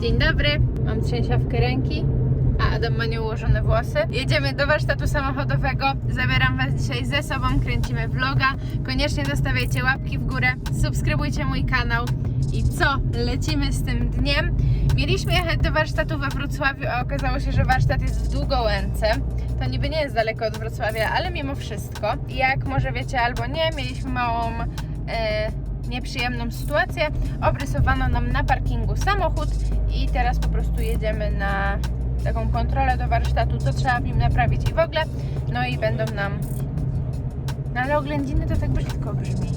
Dzień dobry, mam trzęsiawkę ręki, a Adam ma nieułożone włosy. Jedziemy do warsztatu samochodowego, zabieram Was dzisiaj ze sobą, kręcimy vloga. Koniecznie zostawiajcie łapki w górę, subskrybujcie mój kanał. I co? Lecimy z tym dniem. Mieliśmy jechać do warsztatu we Wrocławiu, a okazało się, że warsztat jest w Długołęce. To niby nie jest daleko od Wrocławia, ale mimo wszystko. Jak może wiecie albo nie, mieliśmy małą... E, nieprzyjemną sytuację. Obrysowano nam na parkingu samochód i teraz po prostu jedziemy na taką kontrolę do warsztatu, co trzeba w nim naprawić i w ogóle. No i będą nam. No ale oględziny to tak brzydko brzmi.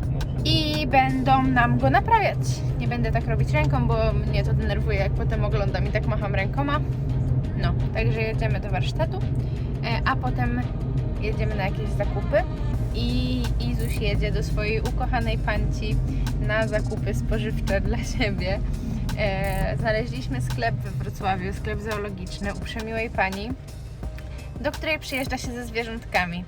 I będą nam go naprawiać. Nie będę tak robić ręką, bo mnie to denerwuje, jak potem oglądam i tak macham rękoma. No, także jedziemy do warsztatu, e, a potem jedziemy na jakieś zakupy i Izuś jedzie do swojej ukochanej panci na zakupy spożywcze dla siebie. E, znaleźliśmy sklep we Wrocławiu, sklep zoologiczny u przemiłej pani, do której przyjeżdża się ze zwierzątkami.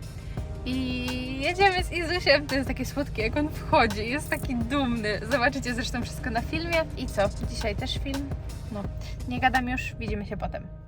I jedziemy z Izusiem, to jest takie słodkie, jak on wchodzi, jest taki dumny. Zobaczycie zresztą wszystko na filmie. I co? Dzisiaj też film? No, nie gadam już, widzimy się potem.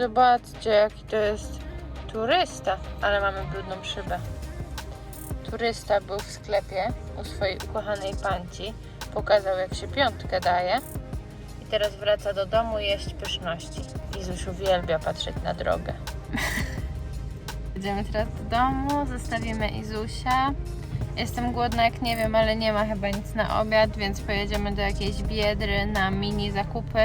Zobaczcie, jaki to jest turysta, ale mamy brudną szybę. Turysta był w sklepie u swojej ukochanej panci, pokazał jak się piątkę daje i teraz wraca do domu jeść pyszności. Izuś uwielbia patrzeć na drogę. Idziemy teraz do domu, zostawimy Izusia. Jestem głodna jak nie wiem, ale nie ma chyba nic na obiad, więc pojedziemy do jakiejś biedry na mini zakupy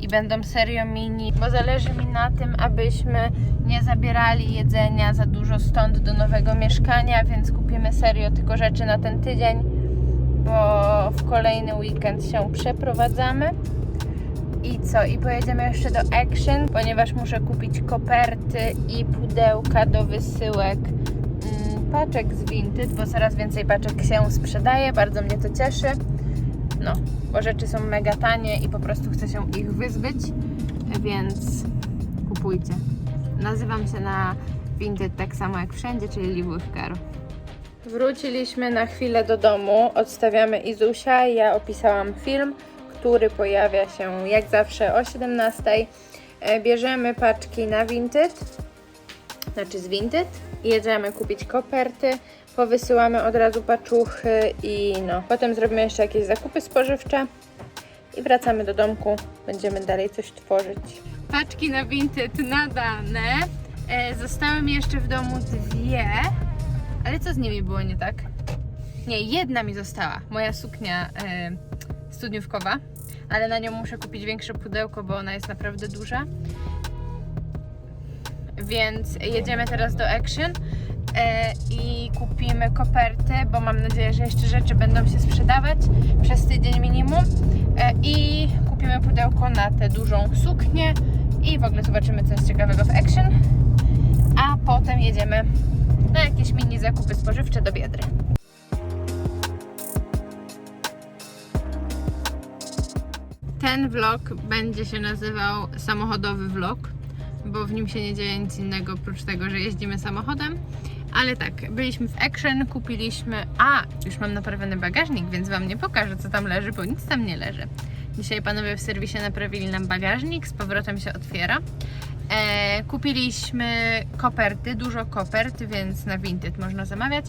i będą serio mini, bo zależy mi na tym, abyśmy nie zabierali jedzenia za dużo stąd do nowego mieszkania, więc kupimy serio tylko rzeczy na ten tydzień, bo w kolejny weekend się przeprowadzamy. I co? I pojedziemy jeszcze do Action, ponieważ muszę kupić koperty i pudełka do wysyłek paczek z Vinted, bo coraz więcej paczek się sprzedaje, bardzo mnie to cieszy. No, bo rzeczy są mega tanie i po prostu chcę się ich wyzbyć, więc kupujcie. Nazywam się na Vinted tak samo jak wszędzie, czyli Live. Wróciliśmy na chwilę do domu, odstawiamy Izusia, ja opisałam film, który pojawia się jak zawsze o 17. E, Bierzemy paczki na Vinted, znaczy z Vinted, jedziemy kupić koperty, powysyłamy od razu paczuchy i no, potem zrobimy jeszcze jakieś zakupy spożywcze i wracamy do domku, będziemy dalej coś tworzyć. Paczki na Vinted nadane, e, zostały mi jeszcze w domu dwie, ale co z nimi było nie tak? Nie, jedna mi została, moja suknia e, studniówkowa, ale na nią muszę kupić większe pudełko, bo ona jest naprawdę duża. Więc jedziemy teraz do Action e, i kupimy koperty, bo mam nadzieję, że jeszcze rzeczy będą się sprzedawać przez tydzień minimum. E, I kupimy pudełko na tę dużą suknię i w ogóle zobaczymy coś ciekawego w Action. A potem jedziemy na jakieś mini zakupy spożywcze do Biedry. Ten vlog będzie się nazywał samochodowy vlog, bo w nim się nie dzieje nic innego oprócz tego, że jeździmy samochodem. Ale tak, byliśmy w Action, kupiliśmy. A, już mam naprawiony bagażnik, więc Wam nie pokażę, co tam leży, bo nic tam nie leży. Dzisiaj panowie w serwisie naprawili nam bagażnik, z powrotem się otwiera. E, kupiliśmy koperty, dużo kopert, więc na Vinted można zamawiać.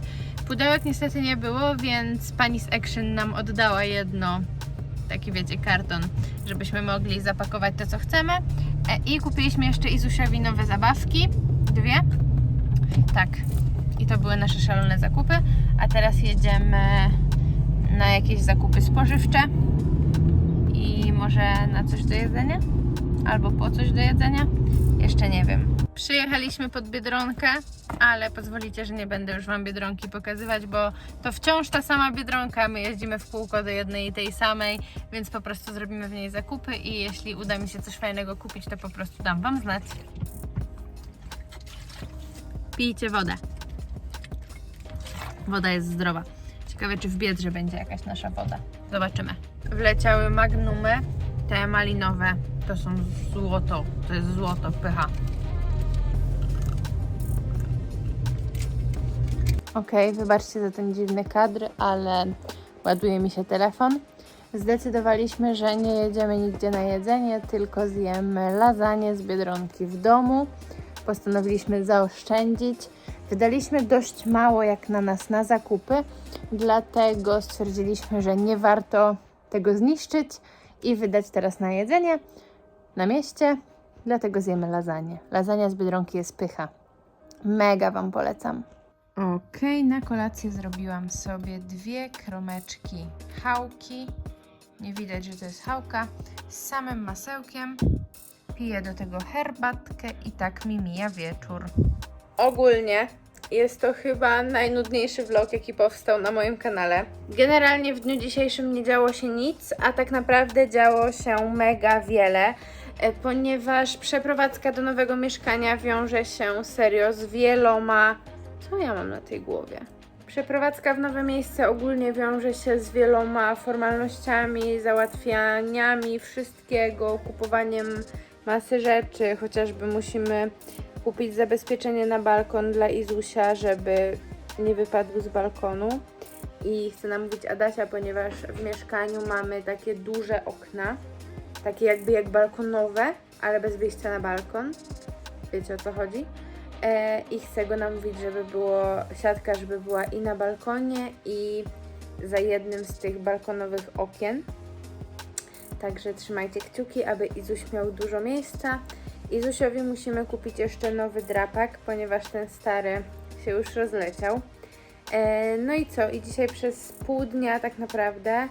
Pudełek niestety nie było, więc pani z Action nam oddała jedno taki wiecie, karton, żebyśmy mogli zapakować to, co chcemy. E, I kupiliśmy jeszcze Izusiowi nowe zabawki. Dwie. Tak. I to były nasze szalone zakupy. A teraz jedziemy na jakieś zakupy spożywcze. I może na coś do jedzenia? Albo po coś do jedzenia? Jeszcze nie wiem. Przyjechaliśmy pod Biedronkę, ale pozwolicie, że nie będę już Wam Biedronki pokazywać, bo to wciąż ta sama Biedronka, my jeździmy w kółko do jednej i tej samej, więc po prostu zrobimy w niej zakupy i jeśli uda mi się coś fajnego kupić, to po prostu dam Wam znać. Pijcie wodę. Woda jest zdrowa. Ciekawe, czy w Biedrze będzie jakaś nasza woda. Zobaczymy. Wleciały magnumy, te malinowe. To są złoto. To jest złoto, pycha. Okej, wybaczcie za ten dziwny kadr, ale ładuje mi się telefon. Zdecydowaliśmy, że nie jedziemy nigdzie na jedzenie, tylko zjemy lasagne z Biedronki w domu. Postanowiliśmy zaoszczędzić. Wydaliśmy dość mało jak na nas na zakupy, dlatego stwierdziliśmy, że nie warto tego zniszczyć i wydać teraz na jedzenie na mieście, dlatego zjemy lasagne. Lasagna z Biedronki jest pycha. Mega Wam polecam. Okej, na kolację zrobiłam sobie dwie kromeczki chałki. Nie widać, że to jest chałka. Z samym masełkiem. Piję do tego herbatkę i tak mi mija wieczór. Ogólnie jest to chyba najnudniejszy vlog, jaki powstał na moim kanale. Generalnie w dniu dzisiejszym nie działo się nic, a tak naprawdę działo się mega wiele, ponieważ przeprowadzka do nowego mieszkania wiąże się serio z wieloma. Co ja mam na tej głowie? Przeprowadzka w nowe miejsce ogólnie wiąże się z wieloma formalnościami, załatwianiami wszystkiego, kupowaniem masy rzeczy, chociażby musimy kupić zabezpieczenie na balkon dla Izusia, żeby nie wypadł z balkonu. I chcę namówić Adasia, ponieważ w mieszkaniu mamy takie duże okna, takie jakby jak balkonowe, ale bez wyjścia na balkon. Wiecie o co chodzi? E, I chcę go namówić, żeby było siatka, żeby była i na balkonie, i za jednym z tych balkonowych okien. Także trzymajcie kciuki, aby Izuś miał dużo miejsca. Izusiowi musimy kupić jeszcze nowy drapak, ponieważ ten stary się już rozleciał. E, no i co? I dzisiaj przez pół dnia tak naprawdę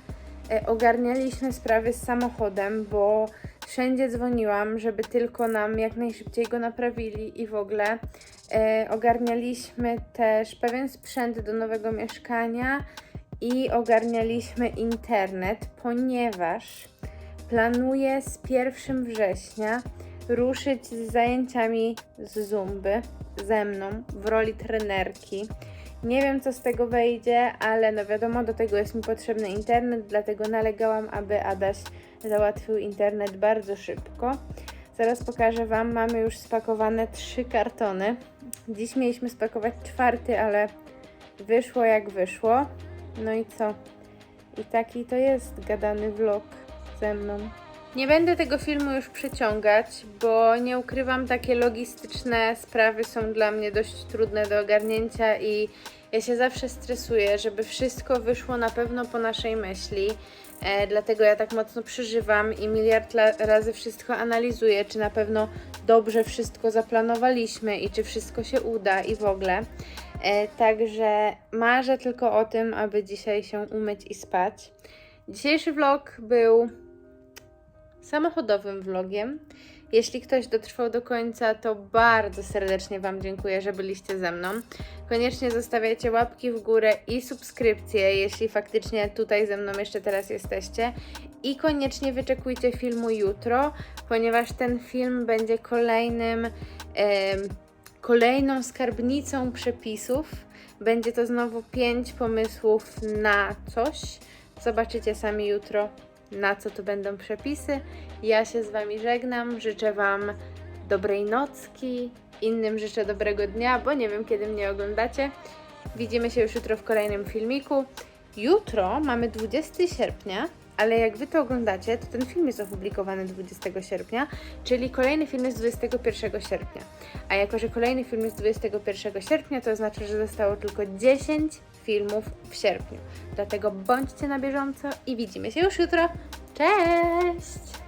ogarnialiśmy sprawy z samochodem, bo wszędzie dzwoniłam, żeby tylko nam jak najszybciej go naprawili i w ogóle. E, ogarnialiśmy też pewien sprzęt do nowego mieszkania i ogarnialiśmy internet, ponieważ planuję z 1 września ruszyć z zajęciami z Zumby ze mną w roli trenerki. Nie wiem, co z tego wejdzie, ale no wiadomo, do tego jest mi potrzebny internet, dlatego nalegałam, aby Adaś załatwił internet bardzo szybko. Zaraz pokażę Wam, mamy już spakowane trzy kartony. Dziś mieliśmy spakować czwarty, ale wyszło jak wyszło. No i co? I taki to jest gadany vlog ze mną. Nie będę tego filmu już przeciągać, bo nie ukrywam, takie logistyczne sprawy są dla mnie dość trudne do ogarnięcia i ja się zawsze stresuję, żeby wszystko wyszło na pewno po naszej myśli. E, dlatego ja tak mocno przeżywam i miliard razy wszystko analizuję, czy na pewno dobrze wszystko zaplanowaliśmy i czy wszystko się uda i w ogóle. E, także marzę tylko o tym, aby dzisiaj się umyć i spać. Dzisiejszy vlog był samochodowym vlogiem. Jeśli ktoś dotrwał do końca, to bardzo serdecznie Wam dziękuję, że byliście ze mną. Koniecznie zostawiajcie łapki w górę i subskrypcje, jeśli faktycznie tutaj ze mną jeszcze teraz jesteście. I koniecznie wyczekujcie filmu jutro, ponieważ ten film będzie kolejnym, em, kolejną skarbnicą przepisów. Będzie to znowu pięć pomysłów na coś. Zobaczycie sami jutro, na co to będą przepisy. Ja się z Wami żegnam, życzę Wam dobrej nocki, innym życzę dobrego dnia, bo nie wiem kiedy mnie oglądacie. Widzimy się już jutro w kolejnym filmiku. Jutro mamy 20 sierpnia, ale jak Wy to oglądacie, to ten film jest opublikowany 20 sierpnia, czyli kolejny film jest 21 sierpnia. A jako, że kolejny film jest 21 sierpnia, to oznacza, że zostało tylko 10 filmów w sierpniu. Dlatego bądźcie na bieżąco i widzimy się już jutro. Cześć!